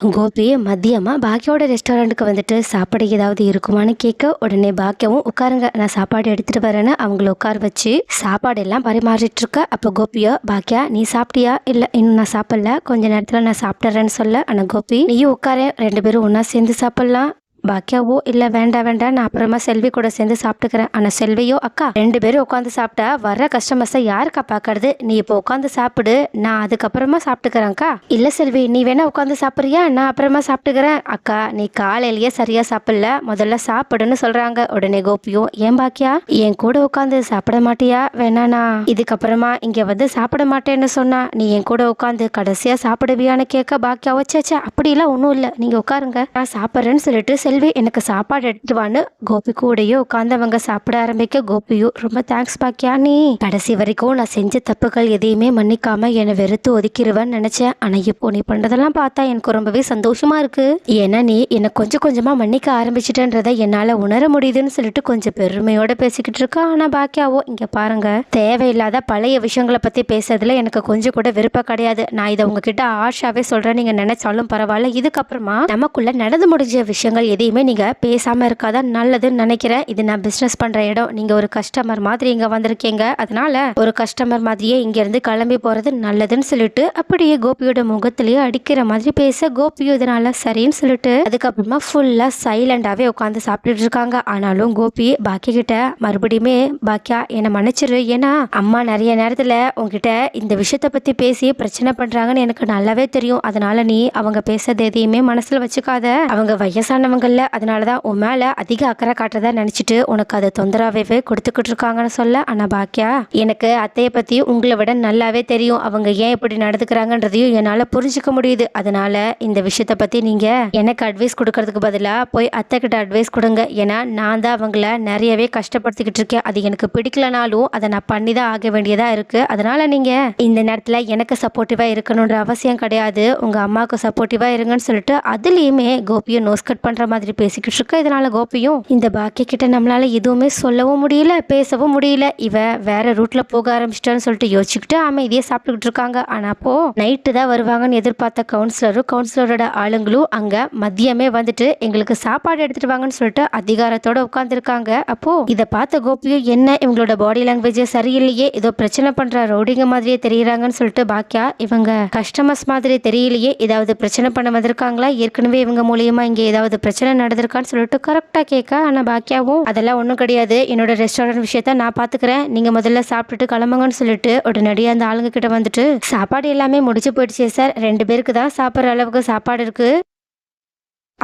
கோபி மதியமா பாக்கியோட ரெஸ்டாரண்ட்டுக்கு வந்துட்டு சாப்பாடு ஏதாவது இருக்குமான்னு கேட்க உடனே பாக்கியாவும் உட்காருங்க நான் சாப்பாடு எடுத்துட்டு வரேன்னு அவங்கள உட்கார வச்சு சாப்பாடு எல்லாம் பரிமாறிட்டு இருக்க? அப்போ கோபியோ பாக்கியா நீ சாப்பிட்டியா? இல்லை இன்னும் நான் சாப்பிடல. கொஞ்ச நேரத்தில் நான் சாப்பிட்றேன்னு சொல்ல. ஆனால் கோபி நீயும் உட்கார ரெண்டு பேரும் ஒன்றா சேர்ந்து சாப்பிட்லாம். பாக்கியாவோ இல்லை வேண்டாம் வேண்டாம் நான் அப்புறமா செல்வி கூட சேர்ந்து சாப்பிட்டுக்கிறேன். ஆனால் செல்வியோ அக்கா ரெண்டு பேரும் உட்காந்து சாப்பிட்டா வர்ற கஸ்டமர்ஸை யாருக்கா பார்க்கறது நீ இப்போ உட்காந்து சாப்பிடு நான் அதுக்கப்புறமா சாப்பிட்டுக்கிறேன்க்கா இல்லை செல்வி நீ வேணா உட்காந்து சாப்பிட்றியா? நான் அப்புறமா சாப்பிட்டுக்கிறேன். அக்கா நீ காலையிலேயே சரியா சாப்பிடல முதல்ல சாப்பிடுன்னு சொல்றாங்க. உடனே கோபியும் ஏன் பாக்கியா? என் கூட உட்காந்து சாப்பிட மாட்டியா? வேணாண்ணா இதுக்கப்புறமா இங்க வந்து சாப்பிட மாட்டேன்னு சொன்னா நீ என் கூட உட்காந்து கடைசியா சாப்பிடுவியான்னு கேட்க பாக்கியா வச்சாச்சா அப்படிலாம் ஒன்றும் இல்லை. நீங்க உட்காருங்க. நான் சாப்பிட்றேன்னு சொல்லிட்டு செல்வி எனக்கு சாப்பாடு எடுத்துட்டு வான்னு கோபி கூடயே உட்காந்து அவங்க சாப்பிட ஆரம்பிக்க கோபியும் ரொம்ப தேங்க்ஸ் பாக்கியா நீ? கடைசி வரைக்கும் நான் செஞ்ச தப்புகள் எதையுமே மன்னிக்காம என்னை வெறுத்து ஒதுக்கிடுவேன்னு நினைச்சேன். ஆனா இப்போ நீ பண்றதெல்லாம் பார்த்தா எனக்கு ரொம்பவே சந்தோஷமா இருக்கு. ஏன்னா நீ என்னை கொஞ்சம் கொஞ்சமா மன்னிக்க ஆரம்பிச்சிட்டன்றதை என்னால உணர முடியுதுன்னு சொல்லிட்டு கொஞ்சம் பெருமையோட பேசிக்கிட்டு இருக்கா. ஆனா பாக்கியாவோ இங்க பாருங்க. தேவையில்லாத பழைய விஷயங்களை பத்தி பேசுறதுல எனக்கு கொஞ்சம் கூட விருப்பம் கிடையாது. நான் இதை உங்ககிட்ட ஆஷாவே சொல்றேன். நீங்க நினைச்சாலும் பரவாயில்ல. இதுக்கப்புறமா நமக்குள்ள நடந்து முடிஞ்ச விஷயங்கள் எதையுமே நீங்கள் பேசாமல் இருக்காதான் நல்லதுன்னு நினைக்கிறேன் இது நான் பிஸ்னஸ் பண்ணுற இடம். நீங்கள் ஒரு கஸ்டமர் மாதிரி இங்கே வந்திருக்கீங்க. அதனால ஒரு கஸ்டமர் மாதிரியே இங்கேருந்து கிளம்பி போகிறது நல்லதுன்னு சொல்லிட்டு அப்படியே கோபியோட முகத்திலேயே அடிக்கிற மாதிரி பேச கோபியும் இதனால சரின்னு சொல்லிட்டு அதுக்கப்புறமா ஃபுல்லாக சைலண்டாகவே உட்காந்து சாப்பிட்டுட்டு இருக்காங்க. ஆனாலும் கோபி பாக்கிய கிட்ட மறுபடியுமே பாக்கியா என்னை மன்னிச்சிரு. ஏன்னா அம்மா நிறைய நேரத்தில் உங்ககிட்ட இந்த விஷயத்தை பற்றி பேசி பிரச்சனை பண்ணுறாங்கன்னு எனக்கு நல்லாவே தெரியும். அதனால நீ அவங்க பேசுறது எதையுமே மனசில் வச்சுக்காத. அவங்க வயசானவங்க இல்லை அதனால தான் உன் மேலே அதிக அக்கறை காட்டுறதா நினச்சிட்டு உனக்கு அதை தொந்தரவாகவே கொடுத்துக்கிட்டு இருக்காங்கன்னு சொல்ல ஆனால் பாக்கியா? எனக்கு அத்தையை பற்றி உங்களை விட நல்லாவே தெரியும். அவங்க ஏன் இப்படி நடந்துக்கிறாங்கன்றதையும் என்னால் புரிஞ்சுக்க முடியுது. அதனால இந்த விஷயத்த பற்றி நீங்கள் எனக்கு அட்வைஸ் கொடுக்கறதுக்கு பதிலாக போய் அத்தை கிட்ட அட்வைஸ் கொடுங்க. ஏன்னா நான் தான் அவங்கள நிறையவே கஷ்டப்படுத்திக்கிட்டு இருக்கேன். அது எனக்கு பிடிக்கலனாலும் அதை நான் பண்ணி தான் ஆக வேண்டியதாக இருக்குது அதனால் நீங்கள் இந்த நேரத்தில் எனக்கு சப்போர்ட்டிவாக இருக்கணுன்ற அவசியம் கிடையாது. உங்கள் அம்மாவுக்கு சப்போர்ட்டிவாக இருங்கன்னு சொல்லிட்டு அதுலேயுமே கோபியை நோஸ் கட் பண்ணுற மாதிரி பேசிக்கிட்டு இருக்கா இதனால கோபியும் இந்த பாக்கிய கிட்ட நம்மளால எதுவுமே சொல்லவும் முடியல பேசவும் முடியல. இவ வேற ரூட்ல போக ஆரம்பிச்சிட்டான்னு சொல்லிட்டு யோசிச்சுக்கிட்டு அமைதியே சாப்பிட்டுக்கிட்டு இருக்காங்க. ஆனா அப்போ நைட்டு தான் வருவாங்கன்னு எதிர்பார்த்த கவுன்சிலரும் கவுன்சிலரோட ஆளுங்களும் அங்க மதியமே வந்துட்டு எங்களுக்கு சாப்பாடு எடுத்துட்டு வாங்கன்னு சொல்லிட்டு அதிகாரத்தோட உட்காந்துருக்காங்க அப்போ இதை பார்த்த கோபியும் என்ன இவங்களோட பாடி லாங்குவேஜ் சரியில்லையே ஏதோ பிரச்சனை பண்ற ரவுடிங்க மாதிரியே தெரியறாங்கன்னு சொல்லிட்டு பாக்கியா இவங்க கஸ்டமர்ஸ் மாதிரி தெரியலையே ஏதாவது பிரச்சனை பண்ண வந்திருக்காங்களா? ஏற்கனவே இவங்க மூலியமா இங்க ஏதாவது பிரச்சனை நடந்திருக்கான்னு சொல்லிட்டு கரெக்டாக கேட்க ஆனால் பாக்கியாவும் அதெல்லாம் ஒன்றும் கிடையாது. என்னோட ரெஸ்டாரண்ட் விஷயத்த நான் பார்த்துக்கிறேன் நீங்கள் முதல்ல சாப்பிட்டுட்டு கிளம்புங்கன்னு சொல்லிட்டு உடனடியாக அந்த ஆளுங்க கிட்ட வந்துட்டு சாப்பாடு எல்லாமே முடிச்சு போயிடுச்சு சார். ரெண்டு பேருக்கு தான் சாப்பிட்ற அளவுக்கு சாப்பாடு இருக்குது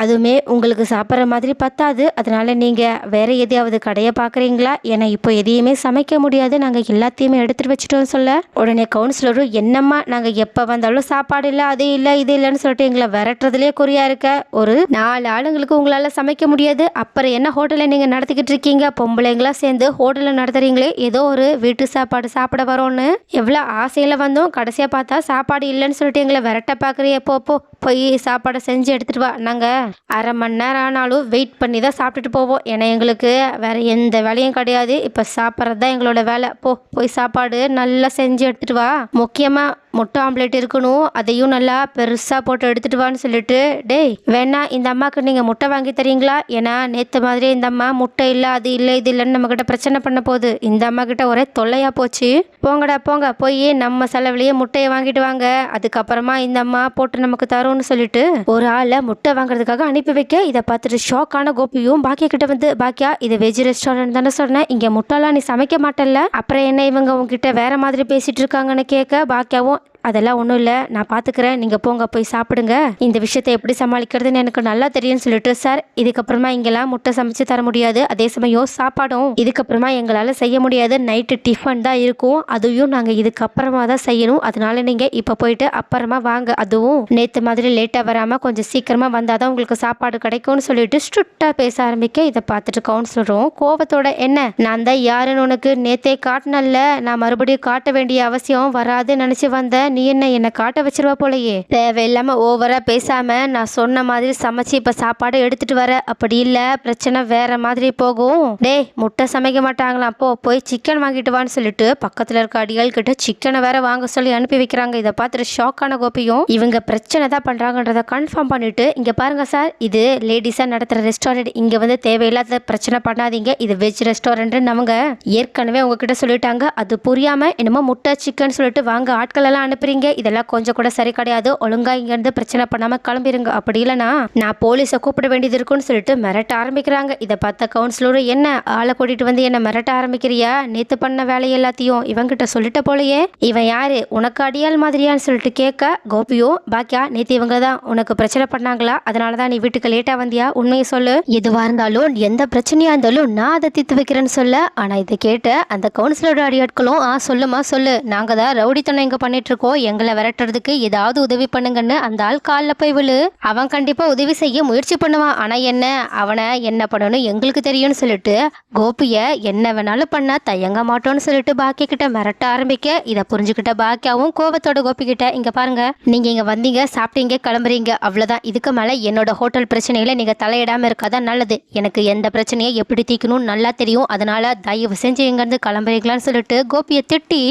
அதுவுமே உங்களுக்கு சாப்பிட்ற மாதிரி பத்தாது. அதனால நீங்கள் வேறு எதையாவது கடையை பார்க்குறீங்களா? ஏன்னா இப்போ எதையுமே சமைக்க முடியாது. நாங்கள் எல்லாத்தையுமே எடுத்துகிட்டு வச்சுட்டோம் சொல்ல. உடனே கவுன்சிலரும் என்னம்மா நாங்கள் எப்போ வந்தாலும் சாப்பாடு இல்லை அது இல்லை இது இல்லைன்னு சொல்லிட்டு எங்களை விரட்டுறதுலேயே குறியாக இருக்க. ஒரு நாலு ஆளுங்களுக்கு உங்களால் சமைக்க முடியாது. அப்புறம் என்ன ஹோட்டலில் நீங்கள் நடத்திக்கிட்டு இருக்கீங்க? பொம்பளைங்களாம் சேர்ந்து ஹோட்டலில் நடத்துறீங்களே ஏதோ ஒரு வீட்டு சாப்பாடு சாப்பிட வரோன்னு. எவ்வளோ ஆசையில் வந்தோம். கடைசியாக பார்த்தா சாப்பாடு இல்லைன்னு சொல்லிட்டு எங்களை விரட்ட பார்க்குறிய போ போய் சாப்பாடை செஞ்சு எடுத்துகிட்டு வா. நாங்கள் அரை மணி நேரம் ஆனாலும் வெயிட் பண்ணி தான் சாப்பிட்டுட்டு போவோம். ஏன்னா எங்களுக்கு வேறு எந்த வேலையும் கிடையாது. இப்போ சாப்பிட்றது தான் எங்களோட வேலை. போ போய் சாப்பாடு நல்லா செஞ்சு எடுத்துகிட்டு வா. முக்கியமாக முட்டை ஆம்லேட் இருக்கணும் அதையும் நல்லா பெருசாக போட்டு எடுத்துட்டு வான்னு சொல்லிட்டு டேய் வேணா இந்த அம்மாவுக்கு நீங்கள் முட்டை வாங்கி தரீங்களா? ஏன்னா நேற்று மாதிரி இந்த அம்மா முட்டை இல்லை அது இல்லை இது இல்லைன்னு நம்மக்கிட்ட பிரச்சனை பண்ண போகுது இந்த அம்மா கிட்ட ஒரே தொல்லையாக போச்சு. போங்கடா போங்க போய் நம்ம செலவுலேயே முட்டையை வாங்கிட்டு வாங்க. அதுக்கப்புறமா இந்த அம்மா போட்டு நமக்கு தரும்னு சொல்லிட்டு ஒரு ஆளை முட்டை வாங்குறதுக்காக அனுப்பி வைக்க இதை பார்த்துட்டு ஷாக்கான கோபியும் பாக்கியா கிட்ட வந்து பாக்கியா இது வெஜ் ரெஸ்டாரண்ட் தானே சொன்னேன் இங்கே முட்டைலாம் நீ சமைக்க மாட்டல்ல? அப்புறம் என்ன இவங்க உங்ககிட்ட வேற மாதிரி பேசிட்டு இருக்காங்கன்னு கேட்க பாக்கியாவும் அதெல்லாம் ஒன்றும் இல்லை. நான் பார்த்துக்கிறேன் நீங்கள் போங்க போய் சாப்பிடுங்க. இந்த விஷயத்தை எப்படி சமாளிக்கிறதுன்னு எனக்கு நல்லா தெரியும்னு சொல்லிட்டு சார். இதுக்கப்புறமா இங்கெல்லாம் முட்டை சமைச்சு தர முடியாது. அதே சமயம் சாப்பாடும். இதுக்கப்புறமா எங்களால் செய்ய முடியாது. நைட்டு டிஃபன் தான் இருக்கும். அதையும் நாங்கள் இதுக்கப்புறமா தான் செய்யணும். அதனால நீங்கள் இப்போ போயிட்டு அப்புறமா வாங்க. அதுவும் நேற்று மாதிரி லேட்டாக வராமல் கொஞ்சம் சீக்கிரமாக வந்தால் தான் உங்களுக்கு சாப்பாடு கிடைக்கும்னு சொல்லிட்டு ஸ்ட்ரிக்டாக பேச ஆரம்பிக்க இதை பார்த்துட்டு கவுன்சிலரும் கோவத்தோட என்ன? நான் தான் யாருன்னு உனக்கு நேத்தே காட்டினல்ல நான் மறுபடியும் காட்ட வேண்டிய அவசியம் வராதுன்னு நினச்சி வந்தேன். நீ என்ன என்னை காட்ட வச்சிருவா போலயே? தேவையில்லாம ஓவரா பேசாம நான் சொன்ன மாதிரி சமைச்சு இப்ப சாப்பாடு எடுத்துட்டு வர. அப்படி இல்ல பிரச்சனை வேற மாதிரி போகும். டேய் முட்டை சமைக்க மாட்டாங்களாம். போ போய் சிக்கன் வாங்கிட்டு வான்னு சொல்லிட்டு பக்கத்துல இருக்க அடிகள் கிட்ட சிக்கனை வேற வாங்க சொல்லி அனுப்பி வைக்கிறாங்க. இதை பார்த்துட்டு ஷாக்கான கோபியும் இவங்க பிரச்சனை தான் பண்றாங்கன்றத கன்ஃபார்ம் பண்ணிட்டு இங்க பாருங்க சார் இது லேடிஸா நடத்துற ரெஸ்டாரண்ட் இங்க வந்து தேவையில்லாத பிரச்சனை பண்ணாதீங்க. இது வெஜ் ரெஸ்டாரண்ட் அவங்க ஏற்கனவே உங்ககிட்ட சொல்லிட்டாங்க. அது புரியாம என்னமோ முட்டை சிக்கன் சொல்லிட்டு வாங்க. ஆட்கள் எல்லாம் கிளம்புறீங்க இதெல்லாம் கொஞ்சம் கூட சரி கிடையாது. ஒழுங்கா இங்கேருந்து பிரச்சனை பண்ணாம கிளம்பிருங்க. அப்படி இல்லைனா நான் போலீஸை கூப்பிட வேண்டியது இருக்குன்னு சொல்லிட்டு மிரட்ட ஆரம்பிக்கிறாங்க. இதை பார்த்த கவுன்சிலரும் என்ன ஆளை கூட்டிட்டு வந்து என்ன மிரட்ட ஆரம்பிக்கிறியா? நேத்து பண்ண வேலை எல்லாத்தையும் இவங்கிட்ட சொல்லிட்ட போலயே. இவன் யாரு? உனக்கு அடியாள் மாதிரியான்னு சொல்லிட்டு கேட்க கோபியும் பாக்கியா நேத்து இவங்க தான் உனக்கு பிரச்சனை பண்ணாங்களா? அதனால தான் நீ வீட்டுக்கு லேட்டா வந்தியா? உண்மையை சொல்லு. எதுவா இருந்தாலும் எந்த பிரச்சனையா இருந்தாலும் நான் அதை தீர்த்து வைக்கிறேன்னு சொல்ல. ஆனா இதை கேட்ட அந்த கவுன்சிலரோட அடியாட்களும் ஆ சொல்லுமா சொல்லு. நாங்க தான் ரவுடித்தனம் இங்க பண்ணிட்டு இருக்கோம். எங்களை விரட்டுறதுக்கு ஏதாவது உதவி பண்ணுங்கன்னு அந்த ஆள் காலில் போய் விழு. அவன் கண்டிப்பாக உதவி செய்ய முயற்சி பண்ணுவான். ஆனால் என்ன? அவனை என்ன பண்ணணும்? எங்களுக்கு தெரியும்னு சொல்லிட்டு கோபியை என்ன வேணாலும் பண்ண தயங்க மாட்டோம்னு சொல்லிட்டு பாக்கிய கிட்ட மிரட்ட ஆரம்பிக்க இதை புரிஞ்சுக்கிட்ட பாக்கியாவும் கோபத்தோட கோபி கிட்ட இங்க பாருங்க நீங்க இங்க வந்தீங்க சாப்பிட்டீங்க கிளம்புறீங்க அவ்வளவுதான். இதுக்கு மேல என்னோட ஹோட்டல் பிரச்சனையில நீங்க தலையிடாம இருக்காதான் நல்லது. எனக்கு எந்த பிரச்சனையை எப்படி தீக்கணும்னு நல்லா தெரியும். அதனால தயவு செஞ்சு இங்கிருந்து கிளம்புறீங்களான்னு சொல்லிட்டு கோபியை திட்டி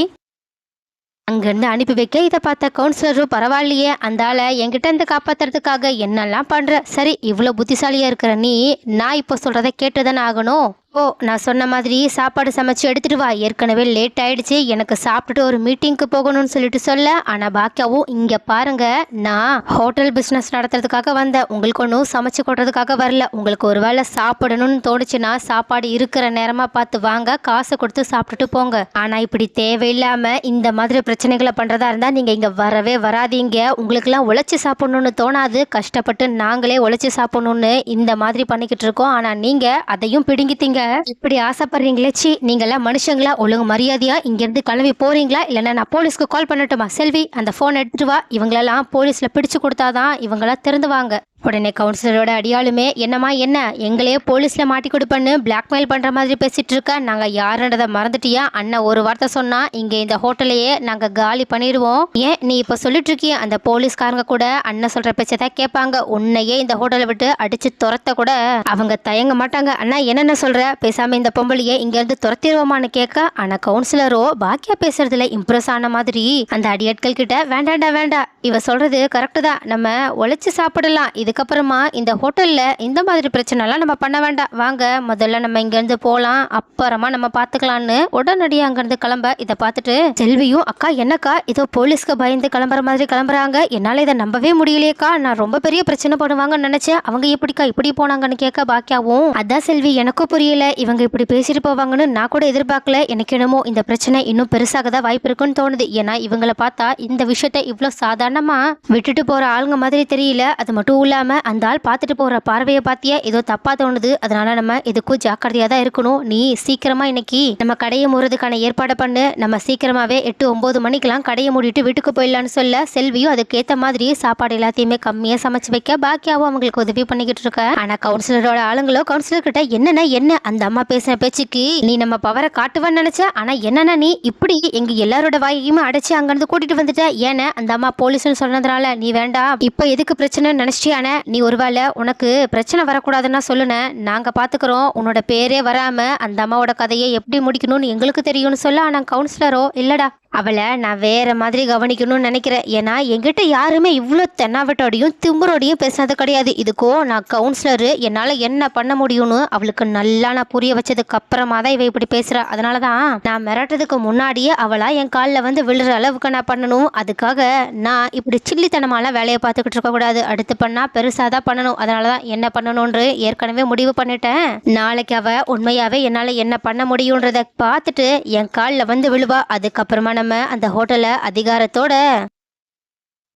அங்கிருந்து அனுப்பி வைக்க இதை பார்த்த கவுன்சிலரும் பரவாயில்லையே அந்தால என்கிட்ட இருந்து காப்பாத்துறதுக்காக என்னெல்லாம் பண்ற? சரி இவ்வளோ புத்திசாலியா இருக்கிற நீ நான் இப்போ சொல்றத கேட்டுதானே ஆகணும். ஓ நான் சொன்ன மாதிரி சாப்பாடு சமைச்சு எடுத்துட்டு வா. ஏற்கனவே லேட் ஆயிடுச்சு. எனக்கு சாப்பிட்டுட்டு ஒரு மீட்டிங்க்கு போகணும்னு சொல்லிட்டு சொல்ல. ஆனா பாக்கியாவும் இங்க பாருங்க. நான் ஹோட்டல் பிசினஸ் நடத்துறதுக்காக வந்தேன். உங்களுக்கு ஒன்றும் சமைச்சு கொடுறதுக்காக வரல. உங்களுக்கு ஒருவேளை சாப்பிடணும்னு தோணுச்சுன்னா சாப்பாடு இருக்கிற நேரமா பார்த்து வாங்க. காசு கொடுத்து சாப்பிட்டுட்டு போங்க. ஆனா இப்படி தேவையில்லாம இந்த மாதிரி பிரச்சனைகளை பண்றதா இருந்தா நீங்க இங்க வரவே வராதீங்க. உங்களுக்கெல்லாம் உழைச்சி சாப்பிடணும்னு தோணாது. கஷ்டப்பட்டு நாங்களே உழைச்சி சாப்பிடணும்னு இந்த மாதிரி பண்ணிக்கிட்டு இருக்கோம். ஆனா நீங்க அதையும் பிடுங்கித்தீங்க இப்படி ஆசைப்படுறீங்களே சி நீங்கெல்லாம் மனுஷங்களா ஒழுங்கு மரியாதையா இங்க இருந்து கிளம்பி போறீங்களா? இல்லைன்னா நான் போலீஸ்க்கு கால் பண்ணட்டுமா? செல்வி அந்த போன் எடுத்துட்டு வா. இவங்களெல்லாம் போலீஸ்ல பிடிச்சு கொடுத்தாதான் இவங்கெல்லாம் திறந்துவாங்க. உடனே கவுன்சிலரோட அடியாளுமே என்னம்மா என்ன? எங்களையே போலீஸில் மாட்டி கொடுப்பேன்னு பிளாக்மெயில் பண்ணுற மாதிரி பேசிகிட்டு இருக்க. நாங்கள் யாருன்றதை மறந்துட்டியா? அண்ணன் ஒரு வார்த்தை சொன்னால் இங்கே இந்த ஹோட்டலையே நாங்கள் காலி பண்ணிடுவோம். ஏன் நீ இப்போ சொல்லிட்டு இருக்கிய? அந்த போலீஸ்காரங்க கூட அண்ணன் சொல்கிற பேச்சை தான் கேட்பாங்க. உன்னையே இந்த ஹோட்டலை விட்டு அடித்து துரத்த கூட அவங்க தயங்க மாட்டாங்க. அண்ணா என்னென்ன சொல்கிற பேசாமல் இந்த பொம்பளையே இங்கேருந்து துரத்திடுவோமான்னு கேட்க ஆனால் கவுன்சிலரோ பாக்கியா பேசுறதுல இம்ப்ரெஸ் ஆன மாதிரி. அந்த அடியாட்கள் கிட்ட வேண்டாண்டா வேண்டாம். இவ சொல்கிறது கரெக்டு தான். நம்ம உழைச்சி சாப்பிடலாம். இதுக்கப்புறமா இந்த ஹோட்டலில் இந்த மாதிரி பிரச்சனைலாம் நம்ம பண்ண வேண்டாம். வாங்க முதல்ல நம்ம இங்கேருந்து போகலாம் அப்புறமா நம்ம பார்த்துக்கலான்னு உடனடியாக அங்கேருந்து கிளம்ப இதை பார்த்துட்டு செல்வியும் அக்கா என்னக்கா? இதோ போலீஸ்க்கு பயந்து கிளம்புற மாதிரி கிளம்புறாங்க. என்னால் இதை நம்பவே முடியலையேக்கா. நான் ரொம்ப பெரிய பிரச்சனை பண்ணுவாங்கன்னு நினச்சேன். அவங்க எப்படிக்கா இப்படி போனாங்கன்னு கேட்க பாக்கியாவும். அதான் செல்வி எனக்கும் புரியல. இவங்க இப்படி பேசிட்டு போவாங்கன்னு நான் கூட எதிர்பார்க்கல. எனக்கு என்னமோ இந்த பிரச்சனை இன்னும் பெருசாக தான் வாய்ப்பு இருக்குன்னு தோணுது. ஏன்னா இவங்களை பார்த்தா இந்த விஷயத்த இவ்வளோ சாதாரண சாதாரணமா விட்டுட்டு போற ஆளுங்க மாதிரி தெரியல. அது மட்டும் இல்லாம அந்த ஆள் பார்த்துட்டு போற பார்வையை பார்த்தியா? ஏதோ தப்பா தோணுது. அதனால நம்ம எதுக்கும் ஜாக்கிரதையா தான் இருக்கணும். நீ சீக்கிரமா இன்னைக்கு நம்ம கடையை மூடுறதுக்கான ஏற்பாடு பண்ணு. நம்ம சீக்கிரமாவே எட்டு ஒன்பது மணிக்கெல்லாம் கடையை மூடிட்டு வீட்டுக்கு போயிடலான்னு சொல்ல செல்வியும் அதுக்கேத்த மாதிரி சாப்பாடு எல்லாத்தையுமே கம்மியா சமைச்சு வைக்க பாக்கியாவும் அவங்களுக்கு உதவி பண்ணிக்கிட்டு இருக்க. ஆனா கவுன்சிலரோட ஆளுங்களோ கவுன்சிலர் கிட்ட என்னன்னா என்ன? அந்த அம்மா பேசின பேச்சுக்கு நீ நம்ம பவரை காட்டுவேன்னு நினைச்ச? ஆனா என்னன்னா நீ? இப்படி எங்க எல்லாரோட வாயையுமே அடைச்சு அங்கிருந்து கூட்டிட்டு வந்துட்ட. ஏன்னா? அந்த அம்மா போலீஸ் போலீஸ்னு சொன்னதுனால நீ வேண்டாம் இப்போ எதுக்கு பிரச்சனை நினைச்சியானே நீ ஒருவேளை உனக்கு பிரச்சனை வரக்கூடாதுன்னா சொல்லுன. நாங்கள் பார்த்துக்குறோம் உன்னோட பேரே வராமல் அந்த அம்மாவோட கதையை எப்படி முடிக்கணும்னு எங்களுக்கு தெரியும்னு சொல்ல ஆனால் கவுன்சிலரோ இல்லைடா. அவளை நான் வேற மாதிரி கவனிக்கணும்னு நினைக்கிறேன். ஏன்னா என்கிட்ட யாருமே இவ்வளோ தென்னாவட்டோடையும் திம்பரோடையும் பேசினது கிடையாது. இதுக்கோ நான் கவுன்சிலரு என்னால் என்ன பண்ண முடியும்னு அவளுக்கு நல்லா நான் புரிய வச்சதுக்கு அப்புறமா தான் இவ இப்படி பேசுகிறா அதனால தான் நான் மிரட்டுறதுக்கு முன்னாடியே அவளா என் காலில் வந்து விழுற அளவுக்கு நான் பண்ணணும். அதுக்காக நான் இப்படி சில்லித்தனமாலாம் வேலையை பார்த்துக்கிட்டு இருக்கக்கூடாது அடுத்து பண்ணால் பெருசாக தான் பண்ணணும். அதனால தான் என்ன பண்ணணும்ன்று ஏற்கனவே முடிவு பண்ணிட்டேன். நாளைக்கு அவள் உண்மையாகவே என்னால் என்ன பண்ண முடியுன்றதை பார்த்துட்டு என் காலில் வந்து விழுவா. அதுக்கப்புறமா நம்ம அந்த ஹோட்டலை அதிகாரத்தோட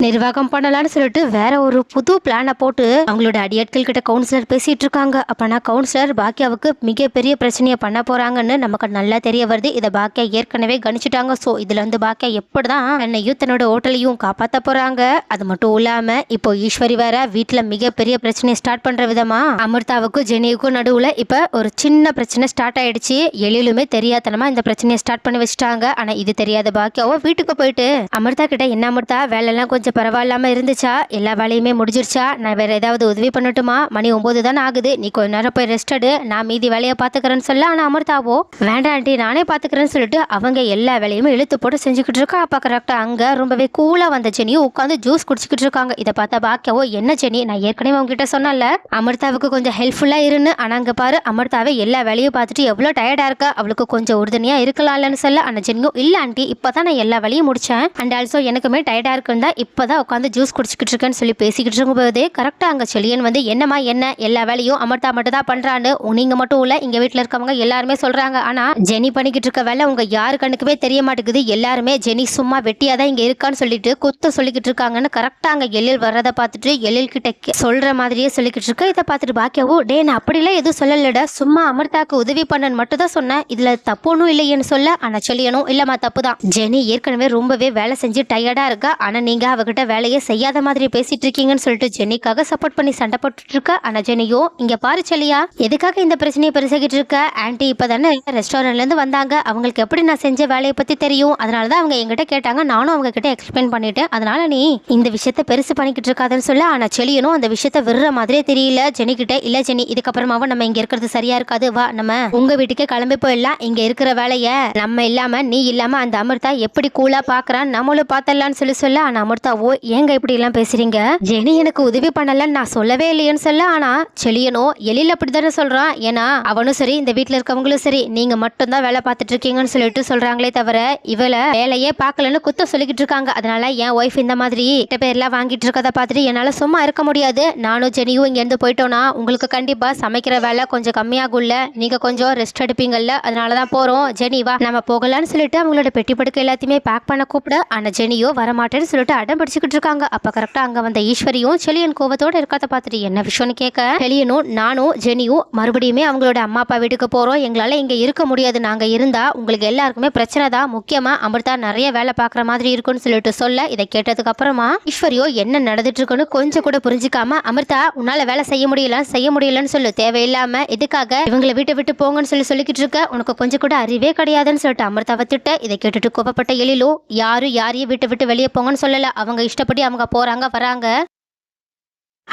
நிர்வாகம் பண்ணலாம்னு சொல்லிட்டு வேற ஒரு புது பிளானை போட்டு அவங்களோட அடியாட்கள் கிட்ட கவுன்சிலர் பேசிட்டு இருக்காங்க. அப்பனா கவுன்சிலர் பாக்கியாவுக்கு மிகப்பெரிய பிரச்சனையை பண்ண போறாங்கன்னு நமக்கு நல்லா தெரிய வருது. இதை பாக்கியா ஏற்கனவே கணிச்சிட்டாங்க. ஸோ இதுல வந்து பாக்கியா எப்படிதான் என்னையும் தன்னோட ஹோட்டலையும் காப்பாத்த போறாங்க. அது மட்டும் இல்லாம இப்போ ஈஸ்வரி வேற வீட்டுல மிகப்பெரிய பிரச்சனையை ஸ்டார்ட் பண்ற விதமா அமிர்தாவுக்கும் ஜெனியுக்கும் நடுவுல இப்ப ஒரு சின்ன பிரச்சனை ஸ்டார்ட் ஆயிடுச்சு. எழிலுமே தெரியாதனமா இந்த பிரச்சனையை ஸ்டார்ட் பண்ணி வச்சுட்டாங்க. ஆனா இது தெரியாத பாக்கியாவும் வீட்டுக்கு போயிட்டு அமிர்தா கிட்ட என்ன அமிர்தா வேலையெல்லாம் கொஞ்சம் பரவாயில்லாம இருந்துச்சா? எல்லா வேலையுமே முடிஞ்சிருச்சா? நான் வேறு ஏதாவது உதவி பண்ணட்டுமா? மணி ஒம்பது தானே ஆகுது. நீ கொஞ்ச நேரம் போய் ரெஸ்ட் எடு. நான் மீதி வேலையை பார்த்துக்கிறேன்னு சொல்ல ஆனால் அமிர்தாவோ வேண்டாம் ஆண்டி நானே பார்த்துக்கிறேன்னு சொல்லிட்டு அவங்க எல்லா வேலையுமே இழுத்து போட்டு செஞ்சுக்கிட்டு இருக்கா. அப்போ கரெக்டாக அங்கே ரொம்பவே கூலாக வந்த செனியும் உட்காந்து ஜூஸ் குடிச்சிக்கிட்டு இருக்காங்க. இதை பார்த்தா பாக்கியாவோ என்ன செனி நான் ஏற்கனவே உங்ககிட்ட சொன்னல அமிர்தாவுக்கு கொஞ்சம் ஹெல்ப்ஃபுல்லாக இருன்னு. ஆனால் அங்கே பாரு அமிர்தாவே எல்லா வேலையும் பார்த்துட்டு எவ்வளோ டயர்டாக இருக்கா. அவளுக்கு கொஞ்சம் உறுதுணையாக இருக்கலாம்லன்னு சொல்ல ஆனால் ஜெனியும் இல்லை ஆண்டி இப்போ தான் நான் எல்லா வேலையும் முடித்தேன் அண்ட் ஆல்சோ எனக்குமே டயர்டாக இருக்குன்னு தான் இப்பதான் உட்காந்து ஜூஸ் குடிச்சிக்கிட்டு இருக்கேன்னு சொல்லி பேசிக்கிட்டு இருக்கும்போது கரெக்டாக அங்கே செலியன் வந்து என்னம்மா என்ன? எல்லா வேலையும் அமர்த்தா மட்டும் தான் பண்ணுறான்னு நீங்கள் மட்டும் இல்லை இங்கே வீட்டில் இருக்கவங்க எல்லாருமே சொல்கிறாங்க ஆனால் ஜெனி பண்ணிக்கிட்டு இருக்க வேலை உங்கள் யாரு கண்ணுக்குமே தெரிய மாட்டேங்குது. எல்லாருமே ஜெனி சும்மா வெட்டியாக தான் இங்கே இருக்கான்னு சொல்லிட்டு குத்த சொல்லிக்கிட்டு இருக்காங்கன்னு கரெக்டாக அங்கே எழில் வர்றதை பார்த்துட்டு எழில் கிட்ட கே- மாதிரியே சொல்லிக்கிட்டு இருக்க. இதை பார்த்துட்டு பாக்கியாவோ டே நான் அப்படிலாம் எதுவும் சொல்லலடா. சும்மா அமர்தாக்கு உதவி பண்ணன்னு மட்டும் தான் சொன்னேன். இதில் தப்பு ஒன்றும் இல்லையேன்னு சொல்ல ஆனால் செழியனும் இல்லைம்மா தப்பு தான் ஜெனி ஏற்கனவே ரொம்பவே வேலை செஞ்சு டயர்டாக இருக்கா. ஆனால் நீங்கள் அவ அவகிட்ட வேலையை செய்யாத மாதிரி பேசிட்டு இருக்கீங்கன்னு சொல்லிட்டு ஜெனிக்காக சப்போர்ட் பண்ணி சண்டை போட்டுட்டு இருக்க ஆனா ஜெனியோ இங்க பாரு செல்லியா எதுக்காக இந்த பிரச்சனையை பெருசாகிட்டு இருக்க ஆன்ட்டி இப்பதானே ரெஸ்டாரண்ட்ல இருந்து வந்தாங்க. அவங்களுக்கு எப்படி நான் செஞ்ச வேலையை பத்தி தெரியும்? அதனாலதான் அவங்க எங்கிட்ட கேட்டாங்க. நானும் அவங்க கிட்ட எக்ஸ்பிளைன் பண்ணிட்டேன். அதனால நீ இந்த விஷயத்த பெருசு பண்ணிக்கிட்டு இருக்காதுன்னு சொல்ல. ஆனா செலியனும் அந்த விஷயத்த விடுற மாதிரியே தெரியல. ஜெனி கிட்ட இல்ல ஜெனி இதுக்கப்புறமாவும் நம்ம இங்க இருக்கிறது சரியா இருக்காது. வா நம்ம உங்க வீட்டுக்கே கிளம்பி போயிடலாம். இங்க இருக்கிற வேலைய நம்ம இல்லாம நீ இல்லாம அந்த அமிர்தா எப்படி கூலா பாக்குறான் நம்மளும் பார்த்தலாம்னு சொல்லி சொல்ல. ஆனா அமிர்தாவோ ஏங்க இப்படி எல்லாம் பேசுறீங்க? ஜெனி எனக்கு உதவி பண்ணலன்னு நான் சொல்லவே இல்லையேன்னு சொல்ல ஆனா செளியனோ எழில் அப்படித்தானே சொல்றான் ஏன்னா அவனும் சரி இந்த வீட்டுல இருக்கவங்களும் சரி நீங்க மட்டும்தான் வேலை பார்த்துட்டு இருக்கீங்கன்னு சொல்லிட்டு சொல்றாங்களே தவிர இவளை வேலையே பார்க்கலன்னு குத்த சொல்லிக்கிட்டு இருக்காங்க. அதனால என் ஒய்ஃப் இந்த மாதிரி கிட்ட பேர்லாம் வாங்கிட்டு இருக்கதை பார்த்துட்டு என்னால சும்மா இருக்க முடியாது. நானும் ஜெனியும் இங்க இருந்து போயிட்டோம்னா உங்களுக்கு கண்டிப்பா சமைக்கிற வேலை கொஞ்சம் கம்மியாகும்ல. நீங்க கொஞ்சம் ரெஸ்ட் எடுப்பீங்கல்ல அதனாலதான் போறோம். ஜெனி வா நம்ம போகலான்னு சொல்லிட்டு அவங்களோட பெட்டி படுக்கை எல்லாத்தையுமே பேக் பண்ண கூப்பிட. ஆனா ஜெனியோ வரமாட்டேன்னு சொல்லிட்டு அடம் படிச்சுக்கிட்டு இருக்காங்க அப்ப கரெக்டா அங்க வந்த ஈஸ்வரியும் செலியன் கோவத்தோடு இருக்காத பார்த்துட்டு என்ன விஷயம்னு கேட்க? செலியனும் நானும் ஜெனியும் மறுபடியுமே அவங்களோட அம்மா அப்பா வீட்டுக்கு போறோம். எங்களால இங்க இருக்க முடியாது. நாங்க இருந்தா உங்களுக்கு எல்லாருக்குமே பிரச்சனை தான். முக்கியமா அமிர்தா நிறைய வேலை பார்க்குற மாதிரி இருக்குன்னு சொல்லிட்டு சொல்ல இதை கேட்டதுக்கு அப்புறமா ஈஸ்வரியோ என்ன நடந்துட்டு இருக்குன்னு கொஞ்சம் கூட புரிஞ்சுக்காம அமிர்தா உன்னால வேலை செய்ய முடியல செய்ய முடியலன்னு சொல்லு. தேவையில்லாம எதுக்காக இவங்களை வீட்டை விட்டு போங்கன்னு சொல்லி சொல்லிக்கிட்டு இருக்க? உனக்கு கொஞ்சம் கூட அறிவே கிடையாதுன்னு சொல்லிட்டு அமிர்தாவை திட்ட இதை கேட்டுட்டு கோபப்பட்ட எழிலோ யாரும் யாரையும் வீட்டை விட்டு வெளியே போங்கன்னு சொல்லல. அவங்க இஷ்டப்படி அவங்க போறாங்க வராங்க.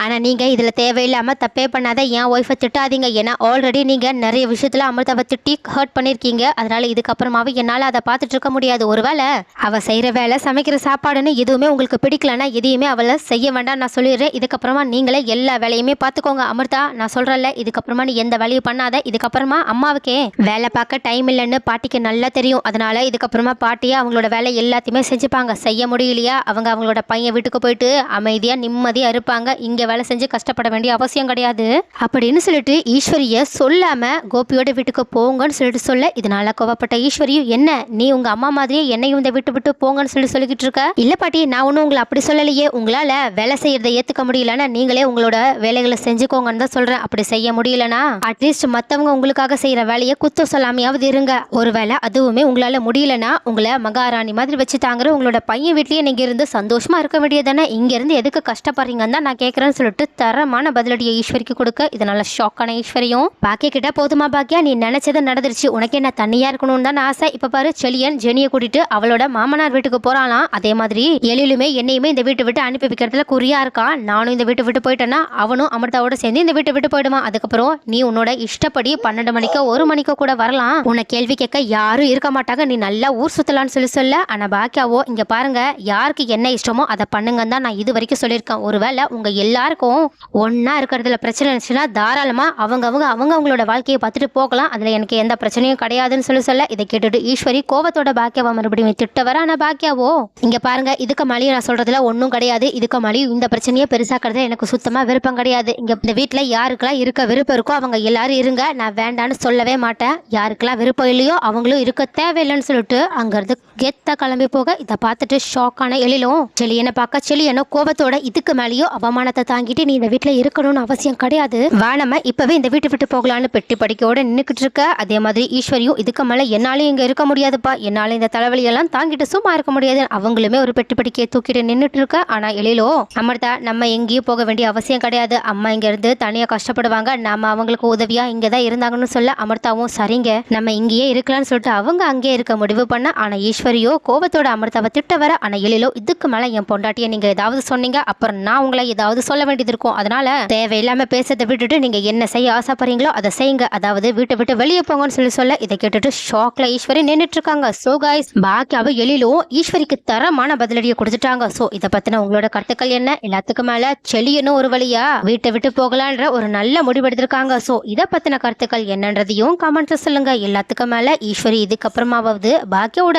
ஆனா நீங்கள் இதில் தேவையில்லாம தப்பே பண்ணாத என் ஒய்ஃபை திட்டாதீங்க. ஏன்னா ஆல்ரெடி நீங்கள் நிறைய விஷயத்துல அமிர்தாவை திட்டி ஹர்ட் பண்ணியிருக்கீங்க அதனால இதுக்கப்புறமாவே என்னால் அதை பார்த்துட்டு இருக்க முடியாது. ஒரு வேளை அவள் செய்யற வேலை சமைக்கிற சாப்பாடுன்னு எதுவுமே உங்களுக்கு பிடிக்கலன்னா எதையுமே அவளை செய்ய வேண்டாம் நான் சொல்லிடுறேன். இதுக்கப்புறமா நீங்களே எல்லா வேலையுமே பார்த்துக்கோங்க. அமிர்தா நான் சொல்றேன்ல இதுக்கப்புறமா நீ எந்த வேலையும் பண்ணாத. இதுக்கப்புறமா அம்மாவுக்கே வேலை பார்க்க டைம் இல்லைன்னு பாட்டிக்கு நல்லா தெரியும். அதனால இதுக்கப்புறமா பாட்டியா அவங்களோட வேலை எல்லாத்தையுமே செஞ்சுப்பாங்க. செய்ய முடியலையா? அவங்க அவங்களோட பையன் வீட்டுக்கு போயிட்டு அமைதியாக நிம்மதியாக இருப்பாங்க. இங்கே வேலை செஞ்சு கஷ்டப்பட வேண்டிய அவசியம் கிடையாது. அப்படின்னு சொல்லிட்டு ஈஸ்வரிய சொல்லாம கோபியோட வீட்டுக்கு போங்கன்னு சொல்லிட்டு சொல்ல இதனால கோவப்பட்ட ஈஸ்வரியும் என்ன? நீ உங்க அம்மா மாதிரியே என்னையும் இந்த வீட்டு விட்டு போங்கன்னு சொல்லி சொல்லிக்கிட்டு இருக்க? இல்ல பாட்டி நான் ஒன்றும் உங்களை அப்படி சொல்லலையே. உங்களால வேலை செய்யறதை ஏத்துக்க முடியலன்னா நீங்களே உங்களோட வேலைகளை செஞ்சுக்கோங்கன்னு தான் சொல்றேன். அப்படி செய்ய முடியலனா? அட்லீஸ்ட் மத்தவங்க உங்களுக்காக செய்யற வேலையை குத்த சொல்லாமையாவது இருங்க. ஒருவேளை அதுவுமே உங்களால முடியலனா உங்களை மகாராணி மாதிரி வச்சு தாங்குற உங்களோட பையன் வீட்லயே நீங்க இருந்து சந்தோஷமா இருக்க வேண்டியதானே இங்க இருந்து எதுக்கு கஷ்டப்படுறீங்கன்னு தான் நான் சொல்லிட்டு தரமான பதிலடியை ஈஸ்வரிக்கு கொடுக்க. இதனால ஷாக்கான ஈஸ்வரியும் பாக்கிய கிட்ட போதுமா பாக்கியா? நீ நினைச்சது நடந்துருச்சு. உனக்கு என்ன தண்ணியா இருக்கணும்னு தான் ஆசை. இப்ப பாரு செலியன் ஜெனியை கூட்டிட்டு அவளோட மாமனார் வீட்டுக்கு போறாளாம். அதே மாதிரி எழிலுமே என்னையுமே இந்த வீட்டை விட்டு அனுப்பி வைக்கிறதுல குறியா இருக்கான் நானும் இந்த வீட்டை விட்டு போயிட்டேன்னா அவனும் அமிர்தாவோட சேர்ந்து இந்த வீட்டை விட்டு போயிடுவான் அதுக்கப்புறம் நீ உன்னோட இஷ்டப்படி பன்னெண்டு மணிக்கோ ஒரு மணிக்கோ கூட வரலாம். உன்னை கேள்வி கேட்க யாரும் இருக்க மாட்டாங்க. நீ நல்லா ஊர் சுத்தலாம்னு சொல்லி சொல்ல. ஆனா பாக்கியாவோ இங்க பாருங்க யாருக்கு என்ன இஷ்டமோ அதை பண்ணுங்கன்னு தான் நான் இது வரைக்கும் சொல்லியிருக்கேன். ஒருவேளை உங்க எல்லா எல்லாருக்கும் ஒன்றா இருக்கிறதுல பிரச்சனை இருந்துச்சுன்னா தாராளமாக அவங்கவுங்க அவங்க அவங்களோட வாழ்க்கையை பார்த்துட்டு போகலாம். அதில் எனக்கு எந்த பிரச்சனையும் கிடையாதுன்னு சொல்லி சொல்ல இதை கேட்டுட்டு ஈஸ்வரி கோவத்தோட பாக்கியாவா மறுபடியும் திட்டவர ஆனால் பாக்கியாவோ இங்கே பாருங்க இதுக்கு மலி நான் சொல்கிறதுல ஒன்றும் கிடையாது. இதுக்கு மலி இந்த பிரச்சனையை பெருசாக்குறது எனக்கு சுத்தமாக விருப்பம் கிடையாது. இங்கே இந்த வீட்டில் யாருக்கெல்லாம் இருக்க விருப்பம் இருக்கோ அவங்க எல்லாரும் இருங்க. நான் வேண்டான்னு சொல்லவே மாட்டேன். யாருக்கெல்லாம் விருப்பம் இல்லையோ அவங்களும் இருக்க தேவையில்லைன்னு சொல்லிட்டு அங்கேருந்து கெத்தா கிளம்பி போக இதை பார்த்துட்டு ஷாக்கான எழிலும் செளியனை பார்க்க செளியனோ கோபத்தோட இதுக்கு மேலேயோ அவமானத்தை தாங்கிட்டு நீ இந்த வீட்டில் இருக்கணும்னு அவசியம் கிடையாது. வேணாம இப்பவே இந்த வீட்டை விட்டு போகலான்னு பெட்டி படிக்கையோட நின்றுக்கிட்டு இருக்க. அதே மாதிரி ஈஸ்வரியும் இதுக்கு மேலே என்னாலும் இங்கே இருக்க முடியாதுப்பா. என்னால் இந்த தலைவலியெல்லாம் தாங்கிட்டு சும்மா இருக்க முடியாது. அவங்களுமே ஒரு பெட்டி படிக்கையை தூக்கிட்டு நின்றுட்டு இருக்க. ஆனால் எழிலோ அமர்தா நம்ம எங்கேயும் போக வேண்டிய அவசியம் கிடையாது. அம்மா இங்கேருந்து இருந்து கஷ்டப்படுவாங்க. நாம அவங்களுக்கு உதவியாக இங்கே தான் இருந்தாங்கன்னு சொல்ல அமர்தாவும் சரிங்க நம்ம இங்கேயே இருக்கலாம்னு சொல்லிட்டு அவங்க அங்கேயே இருக்க முடிவு பண்ண. ஆனால் ஈஸ்வரியோ கோபத்தோட அமர்தாவை திட்ட வர. ஆனால் எழிலோ இதுக்கு மேலே என் பொண்டாட்டியை நீங்கள் ஏதாவது சொன்னீங்க. அப்புறம் நான் உங்களை ஏதாவது சொல்ல வேண்டியது இருக்கும் அதனால தேவையில்லாம பேசுறதை விட்டுட்டு நீங்க என்ன செய்ய ஆசைப்படுறீங்களோ அதை செய்யுங்க. அதாவது வீட்டை விட்டு வெளியே போங்கன்னு சொல்லி சொல்ல இதை கேட்டுட்டு ஷாக்ல ஈஸ்வரி நின்றுட்டு இருக்காங்க சோ காய்ஸ் பாக்கியாவை எழிலும் ஈஸ்வரிக்கு தரமான பதிலடியை கொடுத்துட்டாங்க. சோ இதை பத்தின உங்களோட கருத்துக்கள் என்ன? எல்லாத்துக்கும் மேல செளியனும் ஒரு வழியா வீட்டை விட்டு போகலான்ற ஒரு நல்ல முடிவு எடுத்திருக்காங்க. சோ இதை பத்தின கருத்துக்கள் என்னன்றதையும் கமெண்ட்ஸ் சொல்லுங்க. எல்லாத்துக்கும் மேல ஈஸ்வரி இதுக்கப்புறமாவது பாக்கியோட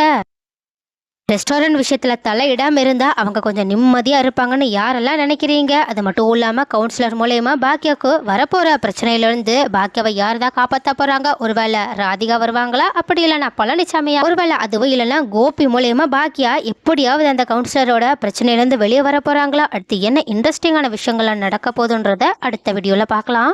ரெஸ்டாரண்ட் விஷயத்தில் தலையிடாமல் இருந்தால் அவங்க கொஞ்சம் நிம்மதியாக இருப்பாங்கன்னு யாரெல்லாம் நினைக்கிறீங்க? அது மட்டும் இல்லாமல் கவுன்சிலர் மூலயமா பாக்கியாவுக்கு வரப்போகிற பிரச்சனையிலேருந்து பாக்கியாவை யார் தான் காப்பாற்ற போகிறாங்க ஒருவேளை ராதிகா வருவாங்களா? அப்படி இல்லைன்னா பழனிசாமியா ஒருவேளை அதுவும் இல்லைன்னா கோபி மூலயமா பாக்கியா எப்படியாவது அந்த கவுன்சிலரோட பிரச்சனையிலேருந்து வெளியே வர போகிறாங்களா அடுத்து என்ன இன்ட்ரெஸ்டிங்கான விஷயங்கள்லாம் நடக்க போகுதுன்றத அடுத்த வீடியோவில் பார்க்கலாம்.